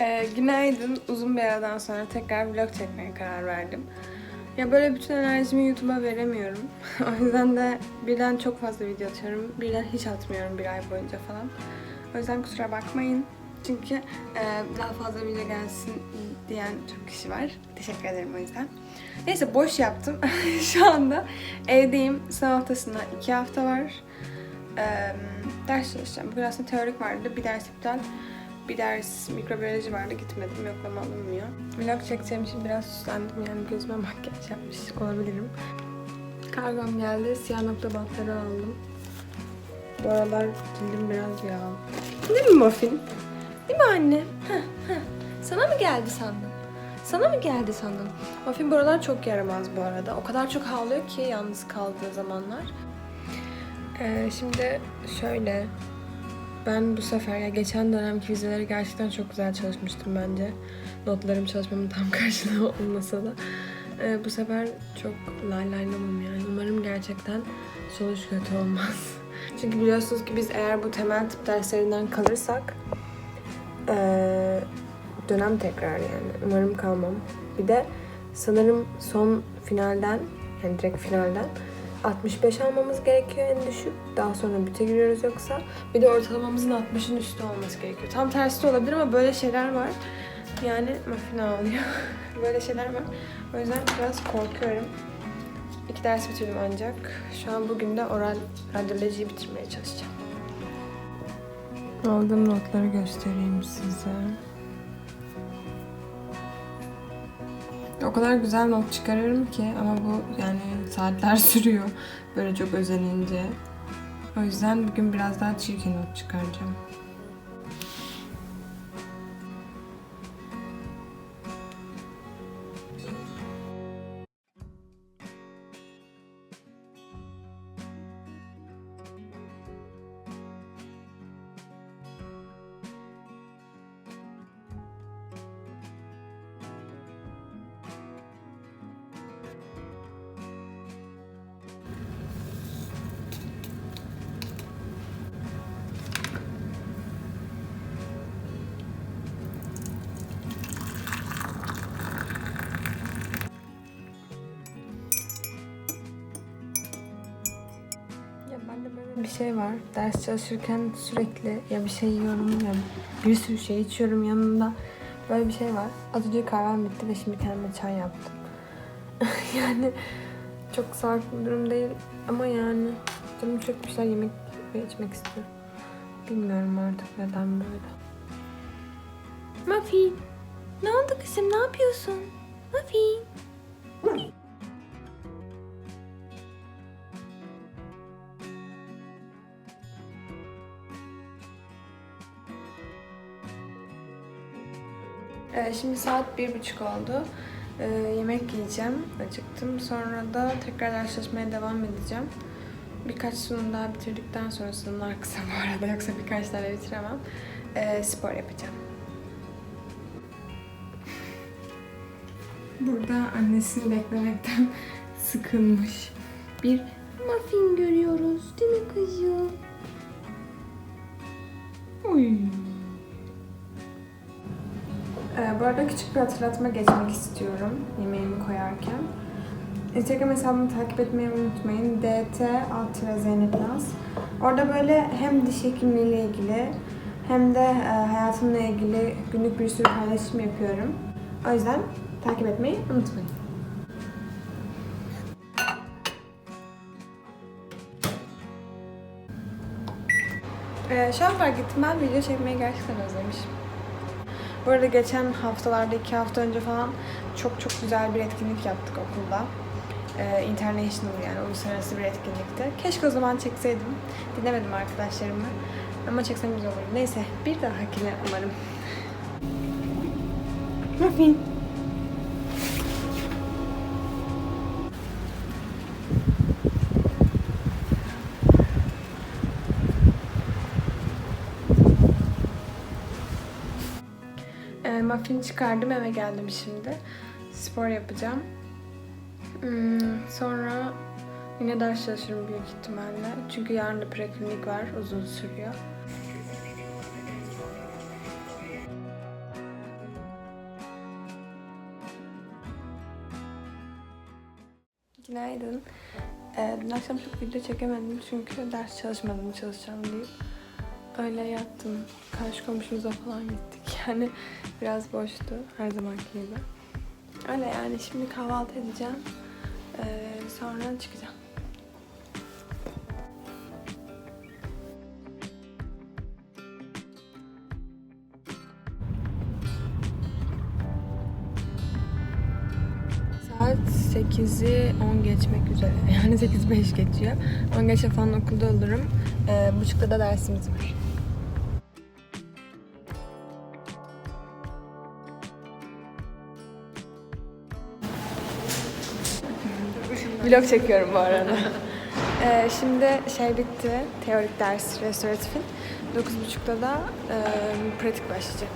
Ee, günaydın. Uzun bir aradan sonra tekrar vlog çekmeye karar verdim. Ya böyle bütün enerjimi YouTube'a veremiyorum. o yüzden de birden çok fazla video atıyorum. Birden hiç atmıyorum bir ay boyunca falan. O yüzden kusura bakmayın. Çünkü e, daha fazla video gelsin diyen çok kişi var. Teşekkür ederim o yüzden. Neyse boş yaptım. Şu anda evdeyim. Sınav haftasında iki hafta var. Ee, ders çalışacağım. Bugün aslında teorik vardı. Bir ders iptal. Bir ders mikrobiyoloji vardı. Gitmedim. Yoklama alınmıyor. Vlog çekeceğim için biraz süslendim. Yani gözüme makyaj yapmış olabilirim. Kargom geldi. Siyah nokta bantları aldım. Bu aralar cildim biraz yağ. Değil mi muffin? Değil mi anne? Heh, heh. Sana mı geldi sandın? Sana mı geldi sandın? Muffin bu aralar çok yaramaz bu arada. O kadar çok havlıyor ki yalnız kaldığı zamanlar. Ee, şimdi şöyle ben bu sefer ya geçen dönemki vizeleri gerçekten çok güzel çalışmıştım bence. Notlarım çalışmamın tam karşılığı olmasa da. Ee, bu sefer çok lay laylamım yani. Umarım gerçekten sonuç kötü olmaz. Çünkü biliyorsunuz ki biz eğer bu temel tıp derslerinden kalırsak ee, dönem tekrar yani. Umarım kalmam. Bir de sanırım son finalden yani direkt finalden 65 almamız gerekiyor en düşük. Daha sonra büte giriyoruz yoksa. Bir de ortalamamızın 60'ın üstü olması gerekiyor. Tam tersi de olabilir ama böyle şeyler var. Yani muffin ağlıyor. böyle şeyler var. O yüzden biraz korkuyorum. İki ders bitirdim ancak. Şu an bugün de oral radyolojiyi bitirmeye çalışacağım. Aldığım notları göstereyim size. O kadar güzel not çıkarıyorum ki ama bu yani saatler sürüyor böyle çok özenince. O yüzden bugün biraz daha çirkin not çıkaracağım. Şey var. Ders çalışırken sürekli ya bir şey yiyorum ya bir sürü şey içiyorum yanında. Böyle bir şey var. Az önce kahvem bitti ve şimdi kendime çay yaptım. yani çok sağlıklı bir durum değil ama yani canım çok bir şeyler yemek ve içmek istiyor. Bilmiyorum artık neden böyle. Muffin. Ne oldu kızım? Ne yapıyorsun? Muffin. Şimdi saat bir buçuk oldu. Ee, yemek yiyeceğim. Acıktım. Sonra da tekrar ders çalışmaya devam edeceğim. Birkaç sunum daha bitirdikten sonra sunumlar kısa bu arada yoksa birkaç tane bitiremem. Ee, spor yapacağım. Burada annesini beklemekten sıkılmış bir muffin görüyoruz. Değil mi kızım? Oy. Ee, bu arada küçük bir hatırlatma geçmek istiyorum yemeğimi koyarken. Instagram hesabımı takip etmeyi unutmayın. dt alt Zeynep Naz. Orada böyle hem diş hekimliğiyle ilgili hem de e, hayatımla ilgili günlük bir sürü paylaşım yapıyorum. O yüzden takip etmeyi unutmayın. Ee, şu an fark ettim ben video çekmeyi gerçekten özlemişim. Bu arada geçen haftalarda, iki hafta önce falan çok çok güzel bir etkinlik yaptık okulda. Ee, international yani uluslararası bir etkinlikti. Keşke o zaman çekseydim. Dinlemedim arkadaşlarımı. Ama çeksem güzel olurdu. Neyse bir dahakine umarım. Muffin. Parfüm çıkardım eve geldim şimdi. Spor yapacağım. Hmm, sonra yine ders çalışırım büyük ihtimalle. Çünkü yarın da preklinik var. Uzun sürüyor. Günaydın. Ee, dün akşam çok video çekemedim çünkü ders çalışmadım çalışacağım deyip öyle yattım. Karşı komşumuza falan gittik. Yani biraz boştu her zamanki gibi. Öyle yani şimdi kahvaltı edeceğim. Ee, sonra çıkacağım. Saat 8'i 10 geçmek üzere. Yani 8.05 geçiyor. 10 geçe falan okulda olurum. Ee, buçukta da dersimiz var. Vlog çekiyorum bu arada. Ee, şimdi şey bitti. Teorik ders restoratifin. 9.30'da da e, pratik başlayacak.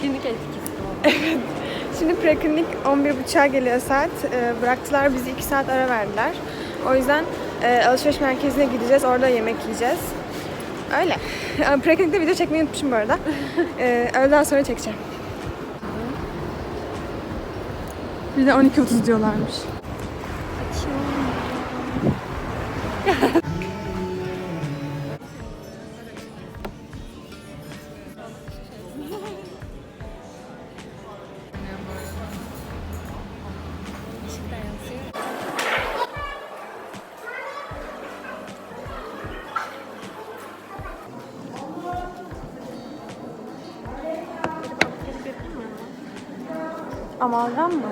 Klinik etkisi Şimdi preklinik 11.30'a geliyor saat. Ee, bıraktılar bizi 2 saat ara verdiler. O yüzden e, alışveriş merkezine gideceğiz. Orada yemek yiyeceğiz. Öyle. Preklinikte video çekmeyi unutmuşum bu arada. Ee, öğleden sonra çekeceğim. Bir de 12.30 diyorlarmış. Amalgam mı?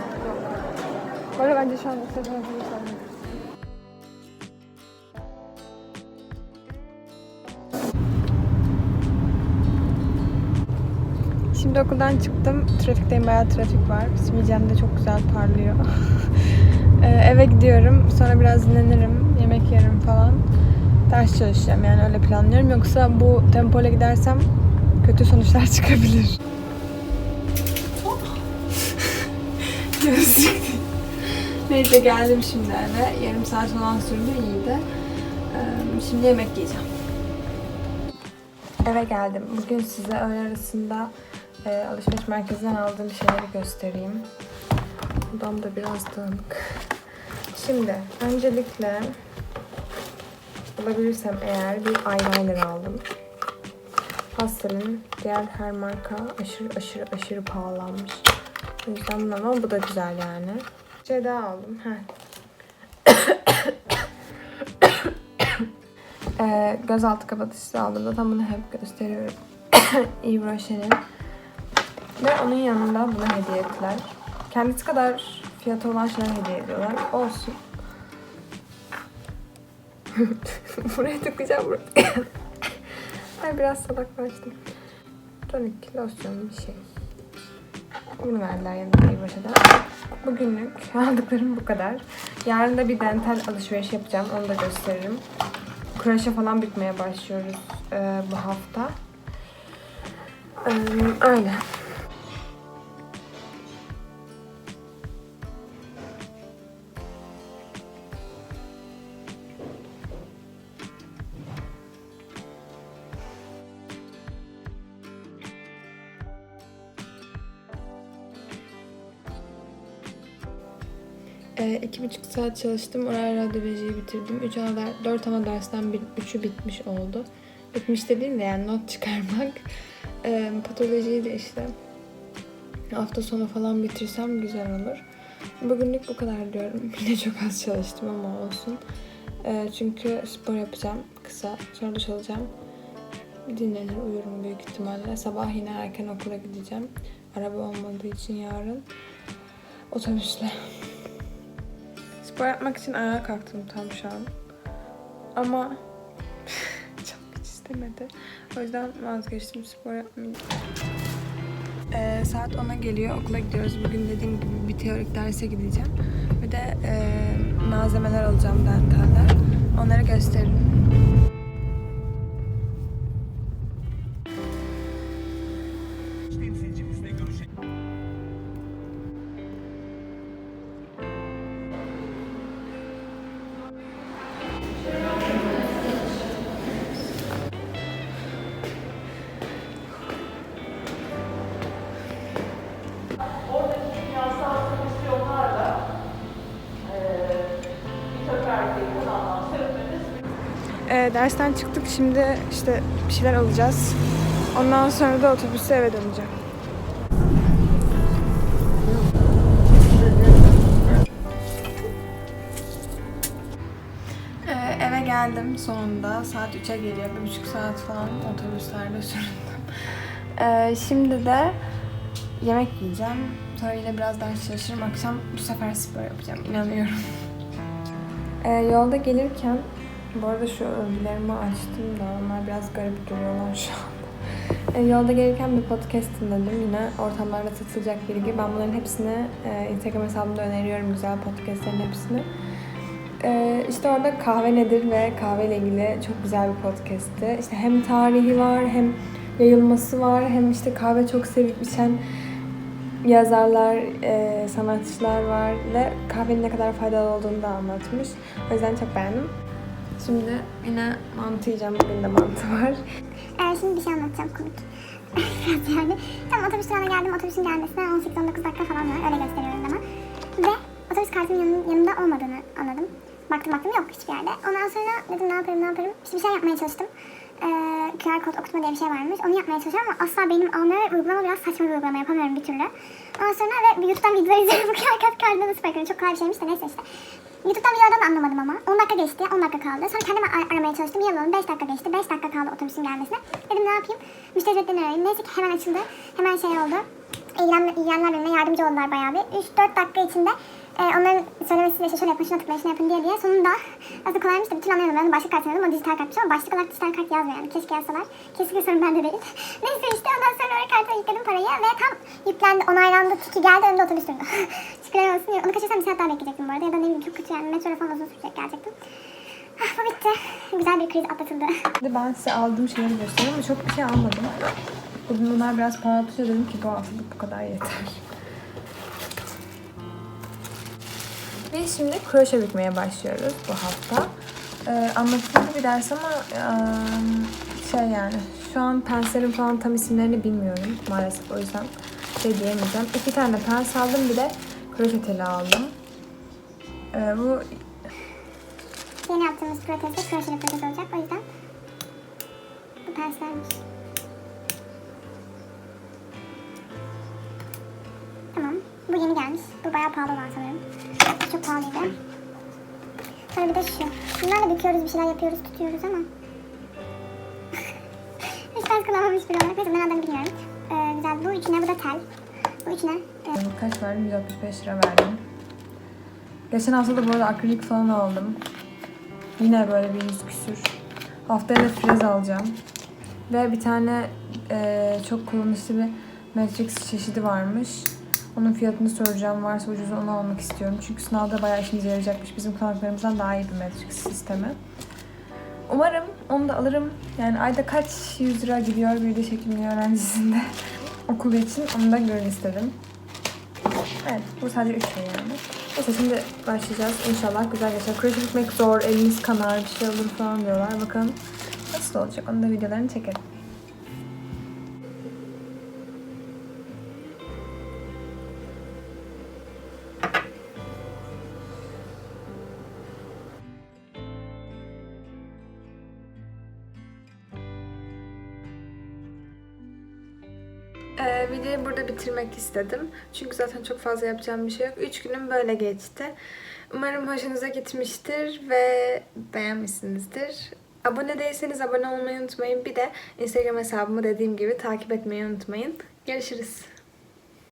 Arada bence şu an istediğim gibi Şimdi okuldan çıktım. Trafikteyim. Bayağı trafik var. Simicem de çok güzel parlıyor. Ee, eve gidiyorum. Sonra biraz dinlenirim. Yemek yerim falan. Ders çalışacağım yani öyle planlıyorum. Yoksa bu tempoyla gidersem kötü sonuçlar çıkabilir. Neyse geldim şimdi eve. Yarım saat falan sürdü iyiydi. Ee, Şimdi yemek yiyeceğim. Eve geldim. Bugün size öğle arasında e, alışveriş merkezinden aldığım şeyleri göstereyim. Odam da biraz dağınık. Şimdi öncelikle bulabilirsem eğer bir eyeliner aldım. Pastel'in diğer her marka aşırı aşırı aşırı pahalanmış. O ama bu da güzel yani. Şey daha aldım. Heh. ee, gözaltı kapatıcısı aldım. Zaten bunu hep gösteriyorum. Yves Rocher'in. Ve onun yanında bunu hediye ettiler. Kendisi kadar fiyatı olan şeyler hediye ediyorlar. Olsun. Buraya tıklayacağım buraya. Ay biraz salaklaştım. Tonik, losyon bir şey. Bunu verdiler yanında iyi. Bugünlük aldıklarım bu kadar. Yarın da bir dental alışveriş yapacağım. Onu da gösteririm. Kreşe falan bitmeye başlıyoruz e, bu hafta. E, öyle. E, iki buçuk saat çalıştım. Oral radyolojiyi bitirdim. Üç ana der, dört ana dersten bir, üçü bitmiş oldu. Bitmiş dediğim de yani not çıkarmak. E, patolojiyi de işte hafta sonu falan bitirsem güzel olur. Bugünlük bu kadar diyorum. Yine çok az çalıştım ama olsun. E, çünkü spor yapacağım kısa. Sonra duş alacağım. Dinlenir uyurum büyük ihtimalle. Sabah yine erken okula gideceğim. Araba olmadığı için yarın. Otobüsle. Spor yapmak için ayağa kalktım tam şu an. Ama çok hiç istemedi. O yüzden vazgeçtim spor yapmayacağım. Ee, saat 10'a geliyor. Okula gidiyoruz. Bugün dediğim gibi bir teorik derse gideceğim. Bir de e, malzemeler alacağım dentalden. Onları gösteririm. Dersten çıktık şimdi işte bir şeyler alacağız. Ondan sonra da otobüse eve döneceğim. Ee, eve geldim sonunda. Saat 3'e geliyor. Bir buçuk saat falan otobüslerde süründüm. Ee, şimdi de yemek yiyeceğim. Sonra yine biraz ders çalışırım. Akşam bu sefer spor yapacağım. İnanıyorum. Ee, yolda gelirken bu arada şu örgülerimi açtım da onlar biraz garip duruyorlar şu an. Ee, yolda gelirken bir podcast dinledim. Yine ortamlarda satılacak bilgi. Ben bunların hepsini e, Instagram hesabımda öneriyorum. Güzel podcastlerin hepsini. Ee, işte orada kahve nedir ve kahveyle ilgili çok güzel bir podcast'ti. İşte hem tarihi var hem yayılması var hem işte kahve çok sevip içen yazarlar, e, sanatçılar var ve kahvenin ne kadar faydalı olduğunu da anlatmış. O yüzden çok beğendim. Şimdi yine mantı yiyeceğim. Bugün de mantı var. Ee, şimdi bir şey anlatacağım komik. Yani. Tam otobüs durağına geldim. Otobüsün gelmesine 18-19 dakika falan var. Öyle gösteriyorum ama. Ve otobüs kartımın yanı- yanında olmadığını anladım. Baktım baktım yok hiçbir yerde. Ondan sonra dedim ne yaparım ne yaparım. İşte bir şey yapmaya çalıştım. Ee, QR kod okutma diye bir şey varmış. Onu yapmaya çalışıyorum ama asla benim ve uygulama biraz saçma bir uygulama yapamıyorum bir türlü. Ondan sonra ve YouTube'dan videolar izliyorum. QR kod kartını nasıl bakıyorum. Çok kolay bir şeymiş de neyse işte. YouTube'dan videodan anlamadım ama. 10 dakika geçti, 10 dakika kaldı. Sonra kendim ar- aramaya çalıştım. Yanıldım. 5 dakika geçti. 5 dakika kaldı otobüsün gelmesine. Dedim ne yapayım? Müşteri hizmetlerini arayayım. Neyse ki hemen açıldı. Hemen şey oldu. İlgilen, ilgilenenler benimle yardımcı oldular bayağı bir. 3-4 dakika içinde e, onların söylemesiyle işte şöyle yapın, şuna tıklayın, şunu yapın diye diye. Sonunda aslında kolaymış da türlü anlayamadım. Ben başlık kart sanıyordum. O dijital kartmış ama başlık olarak dijital kart yazmıyor yani. Keşke yazsalar. Kesinlikle sorun bende değil. Neyse işte ondan sonra oraya kartına yükledim parayı ve tam yüklendi, onaylandı, tiki geldi, önümde otobüs durdu. Şükürler olsun. Onu kaçırsam bir saat daha bekleyecektim bu arada. Ya da ne bileyim çok kötü yani. Metro falan uzun sürecek gerçekten. Ah bu bitti. Güzel bir kriz atlatıldı. Ben size aldığım şeyleri göstereyim ama çok bir şey almadım. Bugün bunlar biraz pahalı tutunca dedim ki bu haftalık bu kadar yeter. Ve şimdi kroşe bükmeye başlıyoruz bu hafta. Ee, anlatılan bir ders ama şey yani şu an penslerin falan tam isimlerini bilmiyorum maalesef o yüzden şey diyemeyeceğim. İki tane pens aldım bir de kroşe aldım. Ee, bu Yeni yaptığımız protezde kroşeli protez olacak. O yüzden bu penslermiş. Tamam. Bu yeni gelmiş. Bu bayağı pahalı olan sanırım. Çok pahalıydı. Sonra bir de şu. Bunlarla büküyoruz, bir şeyler yapıyoruz, tutuyoruz ama. Hiç pens kullanmamış biri olarak. Neyse ben adını bilmiyorum. Ee, güzel. Bu içine, bu da tel. Bu içine. Kaç verdim? 165 lira verdim. Geçen hafta da bu akrilik falan aldım. Yine böyle bir yüz küsür. Haftaya da frez alacağım. Ve bir tane eee, çok kullanışlı bir Matrix çeşidi varmış. Onun fiyatını soracağım. Varsa ucuz onu almak istiyorum. Çünkü sınavda bayağı işimize yarayacakmış. Bizim kullandıklarımızdan daha iyi bir Matrix sistemi. Umarım onu da alırım. Yani ayda kaç yüz lira gidiyor bir de çekilmiyor öğrencisinde okulu için. Onu da görün istedim. Evet, bu sadece 3 şey yani. Neyse şimdi başlayacağız. İnşallah güzel geçer. Kroşe bitmek zor, eliniz kanar, bir şey olur falan diyorlar. Bakalım nasıl olacak. Onun da videolarını çekerim. Ee, videoyu burada bitirmek istedim. Çünkü zaten çok fazla yapacağım bir şey yok. 3 günüm böyle geçti. Umarım hoşunuza gitmiştir ve beğenmişsinizdir. Abone değilseniz abone olmayı unutmayın. Bir de Instagram hesabımı dediğim gibi takip etmeyi unutmayın. Görüşürüz.